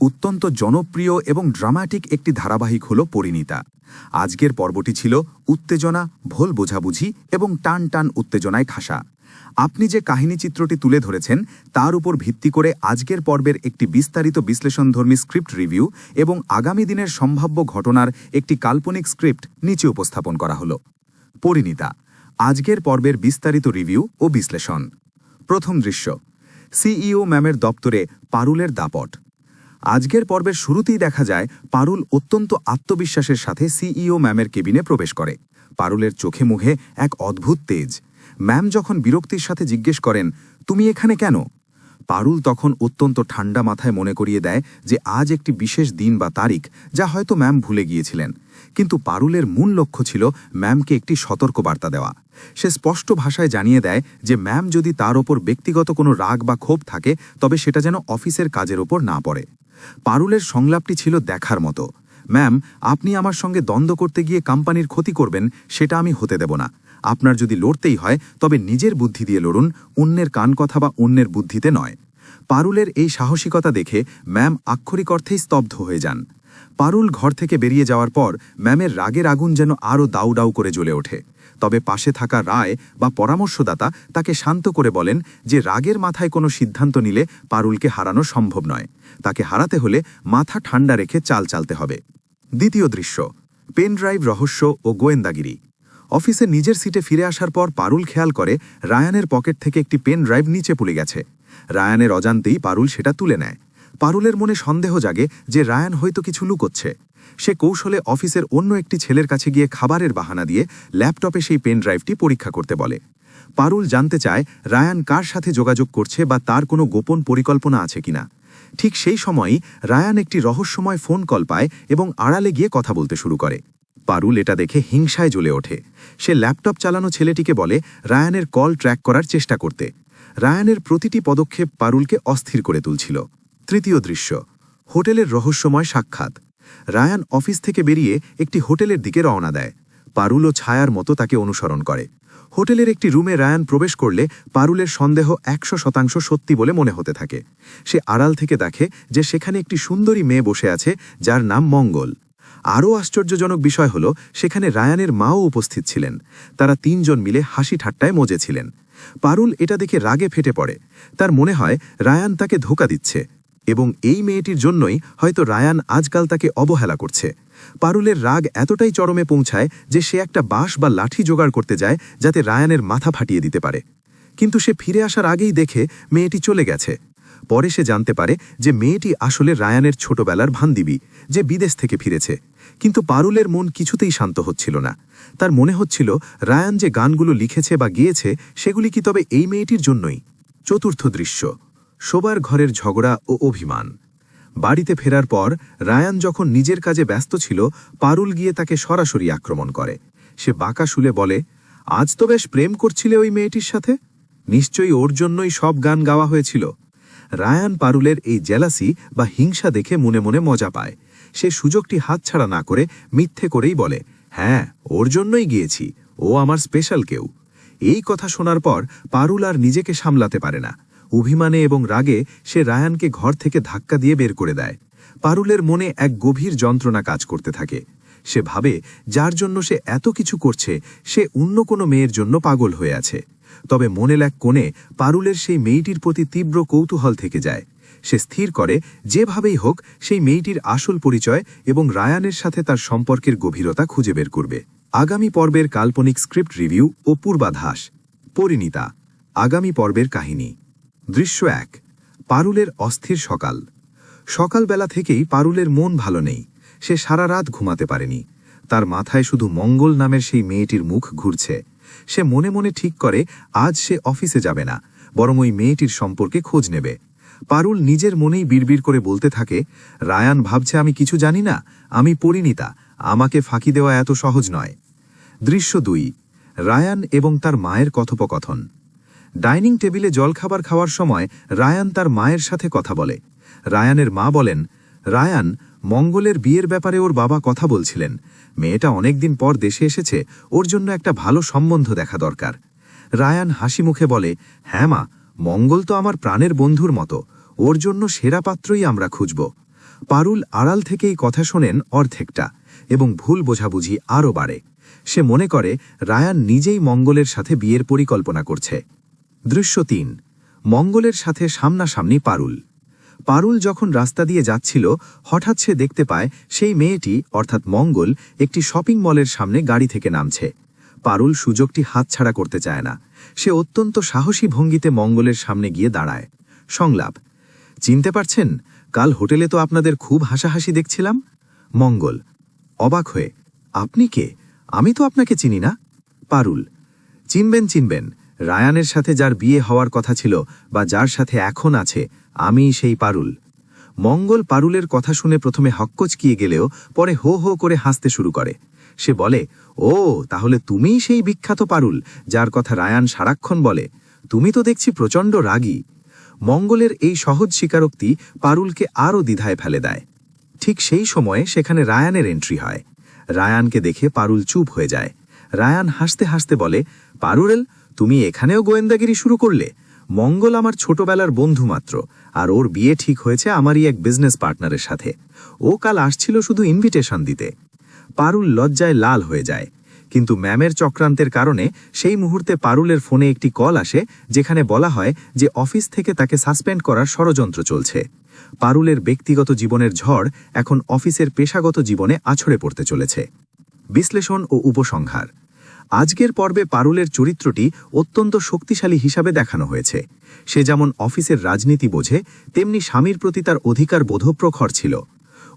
অত্যন্ত জনপ্রিয় এবং ড্রামাটিক একটি ধারাবাহিক হল পরিণীতা। আজকের পর্বটি ছিল উত্তেজনা, ভোল বোঝাবুঝি এবং টান টান উত্তেজনায় ঠাসা আপনি যে কাহিনী চিত্রটি তুলে ধরেছেন, তার উপর ভিত্তি করে আজকের পর্বের একটি বিস্তারিত বিশ্লেষণধর্মী স্ক্রিপ্ট রিভিউ এবং আগামী দিনের সম্ভাব্য ঘটনার একটি কাল্পনিক স্ক্রিপ্ট নিচে উপস্থাপন করা হল। পরিণীতা, আজকের পর্বের বিস্তারিত রিভিউ ও বিশ্লেষণ। প্রথম দৃশ্য, সিইও ম্যামের দপ্তরে পারুলের দাপট। আজকের পর্বের শুরুতেই দেখা যায়, পারুল অত্যন্ত আত্মবিশ্বাসের সাথে সিইও ম্যামের কেবিনে প্রবেশ করে। পারুলের চোখে মুখে এক অদ্ভুত তেজ। ম্যাম যখন বিরক্তির সাথে জিজ্ঞেস করেন, তুমি এখানে কেন? পারুল তখন অত্যন্ত ঠান্ডা মাথায় মনে করিয়ে দেয় যে আজ একটি বিশেষ দিন বা তারিখ যা হয়তো ম্যাম ভুলে গিয়েছিলেন। কিন্তু পারুলের মূল লক্ষ্য ছিল ম্যামকে একটি সতর্কবার্তা দেওয়া। সে স্পষ্ট ভাষায় জানিয়ে দেয় যে ম্যাম যদি তার ওপর ব্যক্তিগত কোনো রাগ বা ক্ষোভ থাকে, তবে সেটা যেন অফিসের কাজের ওপর না পড়ে। পারুলের সংলাপটি ছিল দেখার মতো। ম্যাম, আপনি আমার সঙ্গে দ্বন্দ্ব করতে গিয়ে কোম্পানির ক্ষতি করবেন, সেটা আমি হতে দেব না। আপনার যদি লড়তেই হয়, তবে নিজের বুদ্ধি দিয়ে লড়ুন, অন্যের কান কথা বা অন্যের বুদ্ধিতে নয়। পারুলের এই সাহসিকতা দেখে ম্যাম আক্ষরিক অর্থেই স্তব্ধ হয়ে যান। পারুল ঘর থেকে বেরিয়ে যাওয়ার পর ম্যামের রাগের আগুন যেন আরও দাউ দাউ করে জ্বলে ওঠে। তবে পাশে থাকা রায় বা পরামর্শদাতা তাকে শান্ত করে বলেন যে রাগের মাথায় কোনো সিদ্ধান্ত নিলে পারুলকে হারানো সম্ভব নয়। তাকে হারাতে হলে মাথা ঠান্ডা রেখে চাল চালতে হবে। দ্বিতীয় দৃশ্য পেন ড্রাইভ রহস্য ও গোয়েন্দাগিরি। অফিসে নিজের সিটে ফিরে আসার পর পারুল খেয়াল করে রায়ানের পকেট থেকে একটি পেন ড্রাইভ নিচে পড়ে গেছে। রায়ানের অজান্তেই পারুল সেটা তুলে নেয়। পারুলের মনে সন্দেহ জাগে যে রায়ান হয়তো কিছু লুকোচ্ছে। সে কৌশলে অফিসের অন্য একটি ছেলের কাছে গিয়ে খাবারের বাহানা দিয়ে ল্যাপটপে সেই পেন ড্রাইভটি পরীক্ষা করতে বলে। পারুল জানতে চায় রায়ান কার সাথে যোগাযোগ করছে বা তার কোনো গোপন পরিকল্পনা আছে কিনা। ঠিক সেই সময়ই রায়ান একটি রহস্যময় ফোন কল পায় এবং আড়ালে গিয়ে কথা বলতে শুরু করে। পারুল এটা দেখে হিংসায় জ্বলে ওঠে। সে ল্যাপটপ চালানো ছেলেটিকে বলে, রায়ানের কল ট্র্যাক করার চেষ্টা করতে। রায়ানের প্রতিটি পদক্ষেপ পারুলকে অস্থির করে তুলছিল। তৃতীয় দৃশ্য, হোটেলের রহস্যময় সাক্ষাৎ। রায়ান অফিস থেকে বেরিয়ে একটি হোটেলের দিকে রওনা দেয়। পারুল ও ছায়ার মতো তাকে অনুসরণ করে। হোটেলের একটি রুমে রায়ান প্রবেশ করলে পারুলের সন্দেহ একশো শতাংশ সত্যি বলে মনে হতে থাকে। সে আড়াল থেকে দেখে যে সেখানে একটি সুন্দরী মেয়ে বসে আছে, যার নাম মঙ্গল। আরও আশ্চর্যজনক বিষয় হল, সেখানে রায়ানের মাও উপস্থিত ছিলেন। তারা তিনজন মিলে হাসি ঠাট্টায় মজেছিলেন। পারুল এটা দেখে রাগে ফেটে পড়ে। তার মনে হয়, রায়ান তাকে ধোকা দিচ্ছে। এবং এই মেয়েটির জন্যই হয়তো রায়ান আজকাল তাকে অবহেলা করছে। পারুলের রাগ এতটাই চরমে পৌঁছায় যে সে একটা বাঁশ বা লাঠি জোগাড় করতে যায় যাতে রায়ানের মাথা ফাটিয়ে দিতে পারে। কিন্তু সে ফিরে আসার আগেই দেখে মেয়েটি চলে গেছে। পরে সে জানতে পারে যে মেয়েটি আসলে রায়ানের ছোটবেলার ভান্দিবি যে বিদেশ থেকে ফিরেছে। কিন্তু পারুলের মন কিছুতেই শান্ত হচ্ছিল না। তার মনে হচ্ছিল রায়ান যে গানগুলো লিখেছে বা গিয়েছে সেগুলি কি তবে এই মেয়েটির জন্যই? চতুর্থ দৃশ্য। শোবার ঘরের ঝগড়া ও অভিমান। বাড়িতে ফেরার পর রায়ান যখন নিজের কাজে ব্যস্ত ছিল, পারুল গিয়ে তাকে সরাসরি আক্রমণ করে। সে বাঁকা শুলে বলে, আজ তো বেশ প্রেম করছিলে ওই মেয়েটির সাথে। নিশ্চয়ই ওর জন্যই সব গান গাওয়া হয়েছিল। রায়ান পারুলের এই জেলাসি বা হিংসা দেখে মনে মনে মজা পায়। সে সুযোগটি হাতছাড়া না করে মিথ্যে করেই বলে হ্যাঁ ওর জন্যই গিয়েছি। ও আমার স্পেশাল কেউ। এই কথা শোনার পর পারুল আর নিজেকে সামলাতে পারে না। অভিমানে এবং রাগে সে রায়ানকে ঘর থেকে ধাক্কা দিয়ে বের করে দেয়। পারুলের মনে এক গভীর যন্ত্রণা কাজ করতে থাকে। সে ভাবে, যার জন্য সে এত কিছু করছে, সে অন্য কোনো মেয়ের জন্য পাগল হয়ে আছে। তবে মনে এক কোণে পারুলের সেই মেয়েটির প্রতি তীব্র কৌতূহল থেকে যায়। সে স্থির করে, যেভাবেই হোক, সেই মেয়েটির আসল পরিচয় এবং রায়ানের সাথে তার সম্পর্কের গভীরতা খুঁজে বের করবে। আগামী পর্বের কাল্পনিক স্ক্রিপ্ট রিভিউ ও পূর্বাধাস পরিণীতা, আগামী পর্বের কাহিনী। দৃশ্য এক, পারুলের অস্থির সকাল। সকালবেলা থেকেই পারুলের মন ভালো নেই, সে সারা রাত ঘুমাতে পারেনি। তার মাথায় শুধু মঙ্গল নামের সেই মেয়েটির মুখ ঘুরছে। সে মনে মনে ঠিক করে, আজ সে অফিসে যাবে না, বরং ওই মেয়েটির সম্পর্কে খোঁজ নেবে। পারুল নিজের মনেই বিড়বিড় করে বলতে থাকে, রায়ান ভাবছে আমি কিছু জানি না, আমি পরিণীতা আমাকে ফাঁকি দেওয়া এত সহজ নয়। দৃশ্য দুই, রায়ান এবং তার মায়ের কথোপকথন। ডাইনিং টেবিলে জলখাবার খাওয়ার সময় রায়ান তার মায়ের সাথে কথা বলে। রায়ানের মা বলেন, রায়ান, মঙ্গলের বিয়ের ব্যাপারে ওর বাবা কথা বলছিলেন। মেয়েটা অনেকদিন পর দেশে এসেছে, ওর জন্য একটা ভালো সম্বন্ধ দেখা দরকার। রায়ান হাসি মুখে বলে হ্যাঁ মা, মঙ্গল তো আমার প্রাণের বন্ধুর মতো, ওর জন্য সেরা পাত্রই আমরা খুঁজব। পারুল আড়াল থেকেই কথা শোনেন অর্ধেকটা এবং ভুল বোঝাবুঝি আরও বাড়ে। সে মনে করে, রায়ান নিজেই মঙ্গলের সাথে বিয়ের পরিকল্পনা করছে। দৃশ্য তিন, মঙ্গলের সাথে সামনাসামনি পারুল। পারুল যখন রাস্তা দিয়ে যাচ্ছিল, হঠাৎ সে দেখতে পায় সেই মেয়েটি, অর্থাৎ মঙ্গল, একটি শপিং মলের সামনে গাড়ি থেকে নামছে। পারুল সুযোগটি হাতছাড়া করতে চায় না। সে অত্যন্ত সাহসী ভঙ্গিতে মঙ্গলের সামনে গিয়ে দাঁড়ায়। সংলাপ, চিনতে পারছেন? কাল হোটেলে তো আপনাদের খুব হাসাহাসি দেখছিলাম। মঙ্গল, অবাক হয়ে, আপনি কে? আমি তো আপনাকে চিনি না। পারুল, চিনবেন চিনবেন। রায়ানের সাথে যার বিয়ে হওয়ার কথা ছিল বা যার সাথে এখন আছে আমি সেই পারুল। মঙ্গল পারুলের কথা শুনে প্রথমে হক্কচকিয়ে গেলেও পরে হো হো করে হাসতে শুরু করে। সে বলে, ও, তাহলে তুমিই সেই বিখ্যাত পারুল, যার কথা রায়ান সারাক্ষণ বলে। তুমি তো দেখছি প্রচণ্ড রাগী। মঙ্গলের এই সহজ স্বীকারোক্তি পারুলকে আরও দ্বিধায় ফেলে দেয়। ঠিক সেই সময়ে সেখানে রায়ানের এন্ট্রি হয়। রায়ানকে দেখে পারুল চুপ হয়ে যায়। রায়ান হাসতে হাসতে বলে পারুরেল তুমি এখানেও গোয়েন্দাগিরি শুরু করলে? মঙ্গল আমার ছোটবেলার বন্ধু মাত্র, আর ওর বিয়ে ঠিক হয়েছে আমারই এক বিজনেস পার্টনারের সাথে। ও কাল আসছিল শুধু ইনভিটেশন দিতে। পারুল লজ্জায় লাল হয়ে যায়। কিন্তু ম্যামের চক্রান্তের কারণে সেই মুহূর্তে পারুলের ফোনে একটি কল আসে, যেখানে বলা হয় যে অফিস থেকে তাকে সাসপেন্ড করার ষড়যন্ত্র চলছে। পারুলের ব্যক্তিগত জীবনের ঝড় এখন অফিসের পেশাগত জীবনে আছড়ে পড়তে চলেছে। বিশ্লেষণ ও উপসংহার। আজকের পর্বে পারুলের চরিত্রটি অত্যন্ত শক্তিশালী হিসাবে দেখানো হয়েছে। সে যেমন অফিসের রাজনীতি বোঝে, তেমনি স্বামীর প্রতি তার অধিকার বোধপ্রখর ছিল।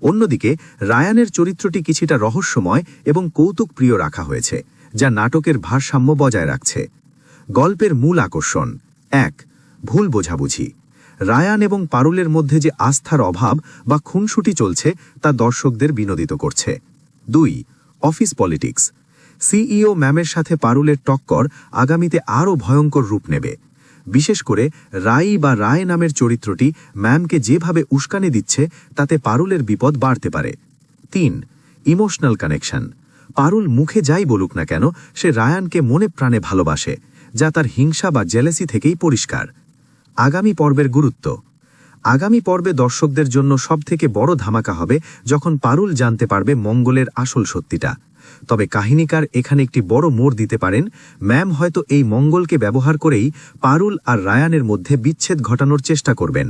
অন্যদিকে, রায়ানের চরিত্রটি কিছুটা রহস্যময় এবং কৌতুক প্রিয় রাখা হয়েছে, যা নাটকের ভারসাম্য বজায় রাখছে। গল্পের মূল আকর্ষণ। এক, ভুল বোঝাবুঝি। রায়ান এবং পারুলের মধ্যে যে আস্থার অভাব বা খুনসুটি চলছে, তা দর্শকদের বিনোদিত করছে। দুই, অফিস পলিটিক্স। সিইও ম্যামের সাথে পারুলের টক্কর আগামীতে আরও ভয়ঙ্কর রূপ নেবে। বিশেষ করে রাই বা রায় নামের চরিত্রটি ম্যামকে যেভাবে উস্কানি দিচ্ছে, তাতে পারুলের বিপদ বাড়তে পারে। তিন, ইমোশনাল কানেকশন। পারুল মুখে যাই বলুক না কেন, সে রায়ানকে মনে প্রাণে ভালোবাসে, যা তার হিংসা বা জেলেসি থেকেই পরিষ্কার। আগামী পর্বের গুরুত্ব। আগামী পর্বে দর্শকদের জন্য সবথেকে বড় ধামাকা হবে যখন পারুল জানতে পারবে মঙ্গলের আসল সত্যিটা। তবে কাহিনীকার এখানে একটি বড় মোড় দিতে পারেন। ম্যাম হয়তো এই মঙ্গলকে ব্যবহার করেই পারুল আর রায়ানের মধ্যে বিচ্ছেদ ঘটানোর চেষ্টা করবেন।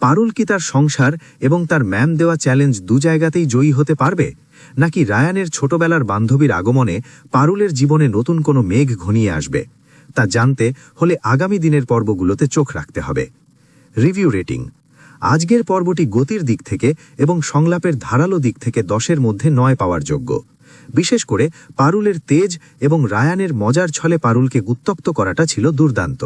পারুল কি তার সংসার এবং তার ম্যাম দেওয়া চ্যালেঞ্জ দু জায়গাতেই জয়ী হতে পারবে? নাকি রায়ানের ছোটবেলার বান্ধবীর আগমনে পারুলের জীবনে নতুন কোনো মেঘ ঘনিয়ে আসবে? তা জানতে হলে আগামী দিনের পর্বগুলোতে চোখ রাখতে হবে। Review rating. আজকের পর্বটি গতির দিক থেকে এবং সংলাপের ধারালো দিক থেকে দশের মধ্যে নয় পাওয়ার যোগ্য। বিশেষ করে পারুলের তেজ এবং রায়ানের মজার ছলে পারুলকে উত্তপ্ত করাটা ছিল দুর্দান্ত।